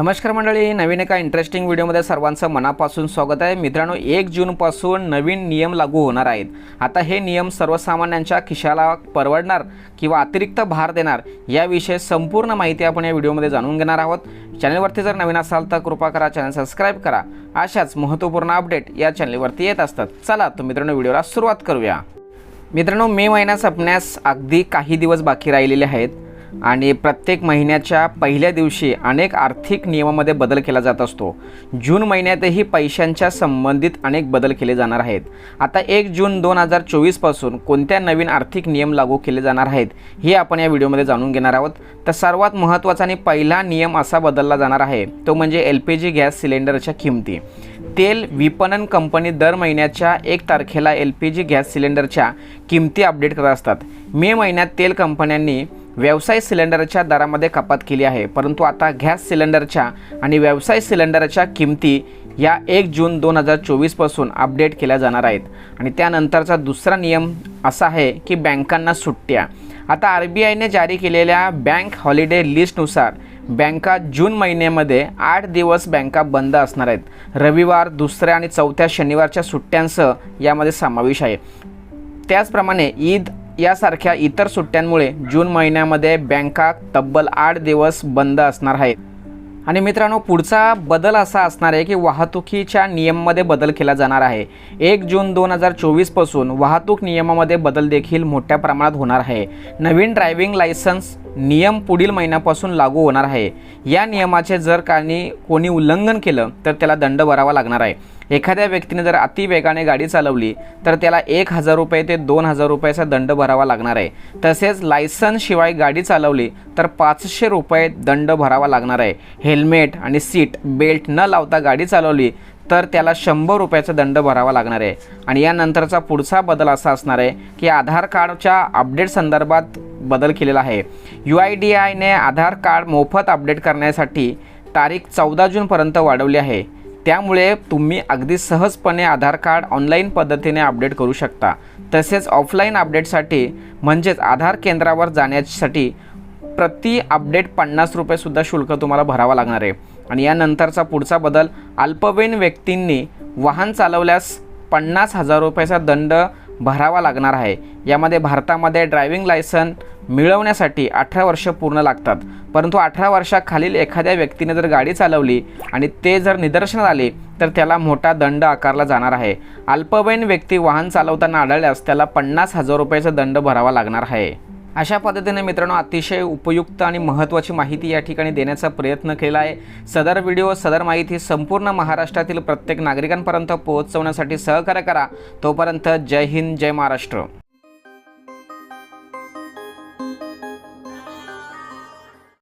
नमस्कार मंडळी नवीन एका इंटरेस्टिंग व्हिडिओमध्ये सर्वांचं मनापासून स्वागत आहे. मित्रांनो एक जूनपासून नवीन नियम लागू होणार आहेत. आता हे नियम सर्वसामान्यांच्या खिशाला परवडणार किंवा अतिरिक्त भार देणार याविषयी संपूर्ण माहिती आपण या व्हिडिओमध्ये जाणून घेणार आहोत. चॅनलवरती जर नवीन असाल तर कृपा करा चॅनल सबस्क्राईब करा. अशाच महत्त्वपूर्ण अपडेट या चॅनलवरती येत असतात. चला तर मित्रांनो व्हिडिओला सुरुवात करूया. मित्रांनो मे महिना संपण्यास अगदी काही दिवस बाकी राहिलेले आहेत. आणि प्रत्येक महिन्याच्या पहिल्या दिवशी अनेक आर्थिक नियमामध्ये बदल केला जात असतो. जून महिन्यातही पैशांच्या संबंधित अनेक बदल केले जाणार आहेत. आता एक जून दोन हजार चोवीसपासून कोणत्या नवीन आर्थिक नियम लागू केले जाणार आहेत हे आपण या व्हिडिओमध्ये जाणून घेणार आहोत. तर सर्वात महत्त्वाचा आणि पहिला नियम असा बदलला जाणार आहे तो म्हणजे एल पी जी गॅस सिलेंडरच्या किमती. तेल विपणन कंपनी दर महिन्याच्या एक तारखेला एल पी जी गॅस सिलेंडरच्या किमती अपडेट करत असतात. मे महिन्यात तेल कंपन्यांनी व्यवसाय सिलेंडरच्या दरामध्ये कपात केली आहे. परंतु आता गॅस सिलेंडरच्या आणि व्यवसाय सिलेंडरच्या किमती या एक जून दोन हजार चोवीसपासून अपडेट केल्या जाणार आहेत. आणि त्यानंतरचा दुसरा नियम असा आहे की बँकांना सुट्ट्या. आता आर बी आयने जारी केलेल्या बँक हॉलिडे लिस्टनुसार बँका जून महिन्यामध्ये आठ दिवस बँका बंद असणार आहेत. रविवार दुसऱ्या आणि चौथ्या शनिवारच्या सुट्ट्यांसह यामध्ये समावेश आहे. त्याचप्रमाणे ईद यासारख्या इतर सुट्ट्यांमुळे जून महिन्यामध्ये बँका तब्बल आठ दिवस बंद असणार आहेत. आणि मित्रांनो पुढचा बदल असा असणार आहे की वाहतुकीच्या नियममध्ये बदल केला जाणार आहे. एक जून दोन हजार चोवीसपासून वाहतूक नियमामध्ये बदल देखील मोठ्या प्रमाणात होणार आहे. नवीन ड्रायव्हिंग लायसन्स नियम पुढील महिन्यापासून लागू होणार आहे. या नियमाचे जर काही कोणी उल्लंघन केलं तर त्याला दंड भरावा लागणार आहे. एखाद्या व्यक्तीने जर अतिवेगाने गाडी चालवली तर त्याला एक हजार रुपये ते दोन हजार रुपयाचा दंड भरावा लागणार आहे. तसेच लायसनशिवाय गाडी चालवली तर पाचशे रुपये दंड भरावा लागणार आहे. हेल्मेट आणि सीट बेल्ट न लावता गाडी चालवली तर त्याला शंभर रुपयाचा दंड भरावा लागणार आहे. आणि यानंतरचा पुढचा बदल असा असणार आहे की आधार कार्डच्या अपडेट संदर्भात बदल केलेला आहे. यू आय डी आयने आधार कार्ड मोफत अपडेट करण्यासाठी तारीख चौदा जूनपर्यंत वाढवली आहे. त्यामुळे तुम्ही अगदी सहजपणे आधार कार्ड ऑनलाईन पद्धतीने अपडेट करू शकता. तसेच ऑफलाईन अपडेटसाठी म्हणजेच आधार केंद्रावर जाण्यासाठी प्रति अपडेट पन्नास रुपयेसुद्धा शुल्क तुम्हाला भरावा लागणार आहे. आणि यानंतरचा पुढचा बदल अल्पवयीन व्यक्तींनी वाहन चालवल्यास पन्नास हजार रुपयाचा दंड भरावा लागणार आहे. यामध्ये भारतामध्ये ड्रायव्हिंग लायसन मिळवण्यासाठी अठरा वर्ष पूर्ण लागतात. परंतु अठरा वर्षाखालील एखाद्या व्यक्तीने जर गाडी चालवली आणि ते जर निदर्शनात आले तर त्याला मोठा दंड आकारला जाणार आहे. अल्पवयीन व्यक्ती वाहन चालवताना आढळल्यास त्याला पन्नास हजार रुपयाचा दंड भरावा लागणार आहे. अशा पद्धतीने मित्रांनो अतिशय उपयुक्त आणि महत्त्वाची माहिती या ठिकाणी देण्याचा प्रयत्न केला आहे. सदर व्हिडिओ सदर माहिती संपूर्ण महाराष्ट्रातील प्रत्येक नागरिकांपर्यंत पोहोचवण्यासाठी सहकार्य करा. तोपर्यंत जय हिंद जय महाराष्ट्र.